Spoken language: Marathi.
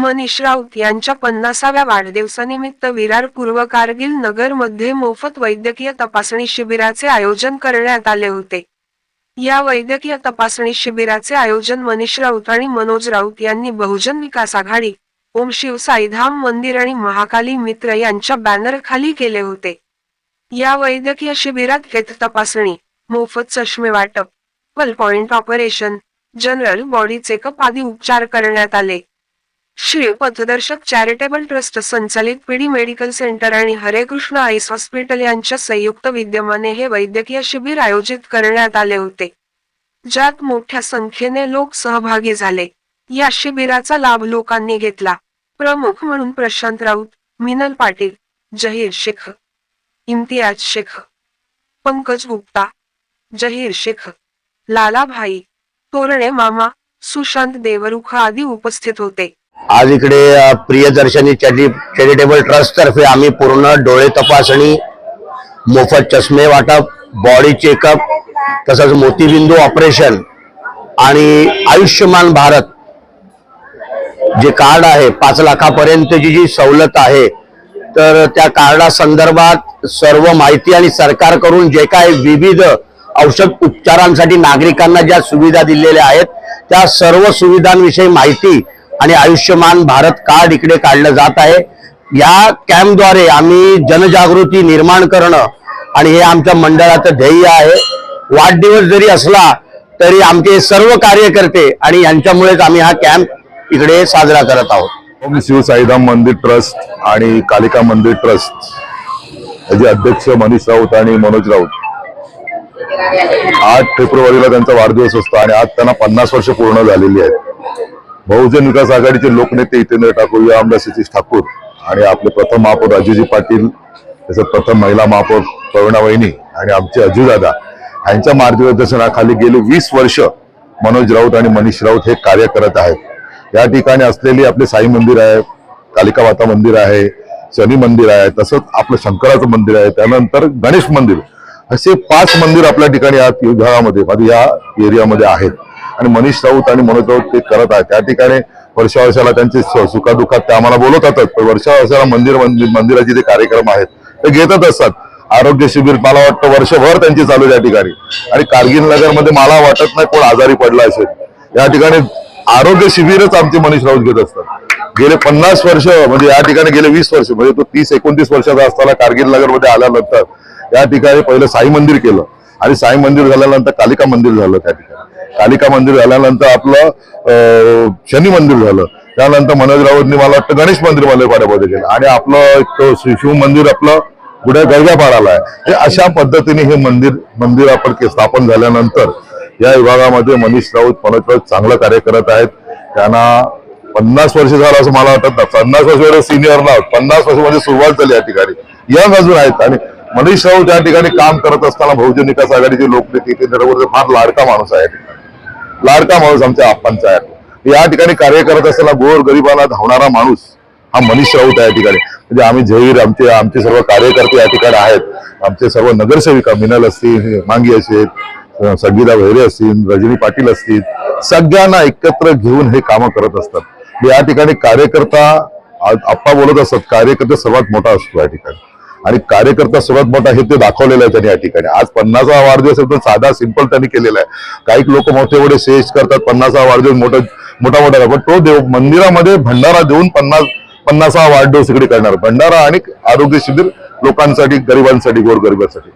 मनीष राऊत यांच्या पन्नासाव्या वाढदिवसानिमित्त विरार पूर्व कारगिल नगरमध्ये मोफत वैद्यकीय तपासणी शिबिराचे आयोजन करण्यात आले होते. या वैद्यकीय तपासणी शिबिराचे आयोजन मनीष राऊत आणि मनोज राऊत यांनी बहुजन विकास आघाडी ओम शिवसाईधाम मंदिर आणि महाकाली मित्र यांच्या बॅनर खाली केले होते. या वैद्यकीय शिबिरात हेत तपासणी मोफत चष्मे वाटप point operation general body checkup आदी उपचार करण्यात आले. श्री पथदर्शक चॅरिटेबल ट्रस्ट संचालित पीडी मेडिकल सेंटर आणि हरे कृष्ण आईस हॉस्पिटल यांच्या संयुक्त विद्यमाने हे वैद्यकीय शिबिर आयोजित करण्यात आले होते ज्यात मोठ्या संख्येने लोक सहभागी झाले. या शिबिराचा लाभ लोकांनी घेतला. प्रमुख म्हणून प्रशांत राऊत मिनल पाटील जहीर शेख इम्तियाज शेख पंकज गुप्ता जहीर शेख लालाभाई तोरणे मामा सुशांत देवरुख आदी उपस्थित होते. आज इकडे प्रियदर्शनी चॅरि चॅरिटेबल ट्रस्ट तर्फे आम्ही पूर्ण डोळे तपासणी मोफत चष्मे वाटप बॉडी चेकअप तसंच मोतीबिंदू ऑपरेशन आणि आयुष्यमान भारत जे कार्ड आहे पाच लाखापर्यंतची जी सवलत आहे तर त्या कार्डा संदर्भात सर्व माहिती आणि सरकारकडून जे काय विविध औषध उपचारांसाठी नागरिकांना ज्या सुविधा दिलेल्या आहेत त्या सर्व सुविधांविषयी माहिती आणि आयुष्यमान भारत कार्ड इकडे काढलं जात आहे. या कॅम्पद्वारे आम्ही जनजागृती निर्माण करणं आणि हे आमच्या मंडळाचं ध्येय आहे. वाढदिवस जरी असला तरी आमचे सर्व कार्यकर्ते आणि यांच्यामुळेच आम्ही हा कॅम्प इकडे साजरा करत आहोत. ओम शिव साईधाम मंदिर ट्रस्ट आणि कालिका मंदिर ट्रस्ट. याचे अध्यक्ष मनीष राऊत आणि मनोज राऊत. आठ फेब्रुवारीला त्यांचा वाढदिवस असतो आणि आज त्यांना पन्नास वर्ष पूर्ण झालेली आहेत. बहुजन विकास आघाडीचे लोकनेते हितेंद्र ठाकूर या आमदार सतीश ठाकूर आणि आपले प्रथम महापौर अजयजी पाटील तसंच प्रथम महिला महापौर प्रवीणा वहिनी आणि आमचे अजूदादा यांच्या मार्गदर्शनाखाली गेली वीस वर्ष मनोज राऊत आणि मनीष राऊत हे कार्य करत आहेत. या ठिकाणी असलेली आपले साई मंदिर आहे कालिका माता मंदिर आहे शनी मंदिर आहे तसंच आपलं शंकराचं मंदिर आहे त्यानंतर गणेश मंदिर. असे पाच मंदिर आपल्या ठिकाणी या विभागामध्ये या एरियामध्ये आहेत. आणि मनीष राऊत आणि मनोज राऊत ते करत आहेत. त्या ठिकाणी वर्षा वर्षाला त्यांचे सुखादुखात ते आम्हाला बोलवतातच पण वर्षा वर्षाला मंदिर मंदिराचे जे कार्यक्रम आहेत ते घेतच असतात. आरोग्य शिबिर मला वाटतं वर्षभर त्यांची चालू आहे ठिकाणी. आणि कारगिल नगरमध्ये मला वाटत नाही कोण आजारी पडला असेल. या ठिकाणी आरोग्य शिबिरच आमचे मनीष राऊत घेत असतात. गेले पन्नास वर्ष म्हणजे या ठिकाणी गेले वीस वर्ष म्हणजे तो तीस एकोणतीस वर्षाचा असताना कारगिल नगरमध्ये आल्यानंतर या ठिकाणी पहिलं साई मंदिर केलं. आणि साई मंदिर झाल्यानंतर कालिका मंदिर झालं त्या ठिकाणी. कालिका मंदिर झाल्यानंतर आपलं अं, शनी मंदिर झालं. त्यानंतर मनोज राऊतनी मला वाटतं गणेश मंदिर मलेपाड्यामध्ये केलं. आणि आपलं एक तो शि- शिव मंदिर आपलं पुढे गरगापाडाला आहे. हे अशा पद्धतीने हे मंदिर मंदिर आपण स्थापन झाल्यानंतर या विभागामध्ये मनीष राऊत मनोज राऊत चांगलं कार्य करत आहेत. त्यांना पन्नास वर्ष झालं असं मला वाटत पन्नास वर्ष सिनियर ना पन्नास वर्षामध्ये म्हणजे सुरुवात झाली या ठिकाणी. यंग अजून आहेत. आणि मनीष राऊत या ठिकाणी काम करत असताना बहुजन विकास आघाडीचे लोकनेते फार लाडका माणूस आहे या ठिकाणी. लाडका माणूस आमच्या आप्पांचा आहे या ठिकाणी कार्य करत असताना गोर गरिबाला धावणारा माणूस हा मनीष राऊत आहे या ठिकाणी. म्हणजे आम्ही जहीर आमचे आमचे सर्व कार्यकर्ते या ठिकाणी आहेत. आमचे सर्व नगरसेविका मिनल असतील मांगी असतील संगीता भैरे असतील रजनी पाटील असतील सगळ्यांना एकत्र घेऊन हे कामं करत असतात. या ठिकाणी कार्यकर्ता आप्पा बोलत असतात कार्यकर्ता सर्वात मोठा असतो या ठिकाणी. आणि कार्यकर्ता सर्वात मोठा हे ते दाखवलेलं आहे त्यांनी या ठिकाणी. आज पन्नासा वाढदिवस एकदम साधा सिंपल त्यांनी केलेला आहे. काही लोक मोठे मोठे सेज करतात पन्नासा वाढदिवस मोठा मोठा मोठा पण तो देव मंदिरामध्ये भंडारा देऊन पन्नास पन्नासा वाढदिवस इकडे करणार. भंडारा आणि आरोग्य शिबिर लोकांसाठी गरिबांसाठी गोरगरिबांसाठी.